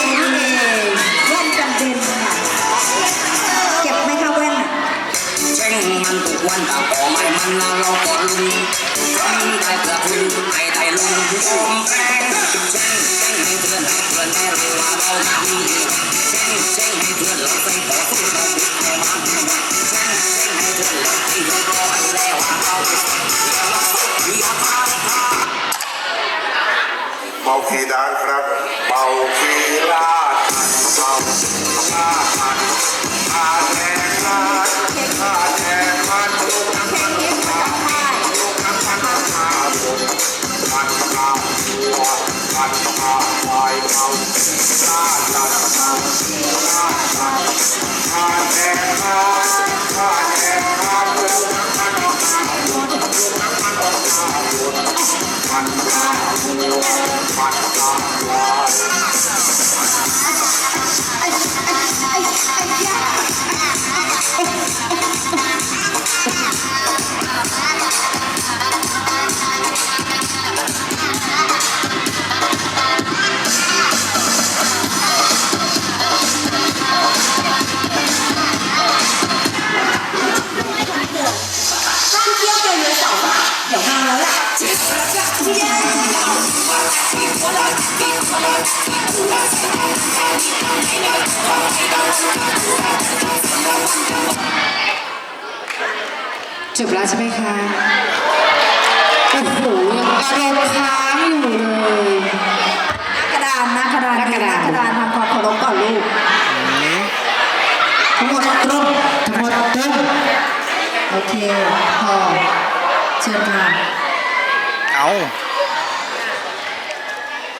นี่เง่จำเป็นเก็บไหมคะแวนเช่งมันทุกวันตาก่อไม่มันนาเราก่อนลุงทำได้เพื่อคุณไอ้ได้ลงยอมแพ้เช่งเช่เพื่อนเพื่อนแน่รื่าเราทำเช่งเช่งให้เพื่อนเรล็นขสู้เราบุกในบ้านเช่เช่งให้เพื่อนเราที่ให้แล้วว่าเราเราสู้ เมาคีดานครับเมาคีลาดเมาลาดมันขาดแรงขาดขาดแรงมันลูกน้ำมันขาดลูกน้ำมันขาดลูกมันขาดหัวมันขาดไฟเมาลาดลาดเมาลาดลาดขาดแรงขาดขาดแรงขาดลูกน้ำมันขาดลูกน้ำมันขาลูกมันขาด หัว มันขาดไฟถ้าเที่ยวเกินเลยสองบาทเดี๋ยวมาแล้วแหละจบแล้วใช่ไหมคะโอ้โหยังอารมณ์ค้างอยู่เลยกระดานนะกระดานหน้ากระดานกระดานทำความเคารพก่อนลูกทั้งหมดตรงทั้งหมดตรงโอเคพอเชิญค่ะ เอา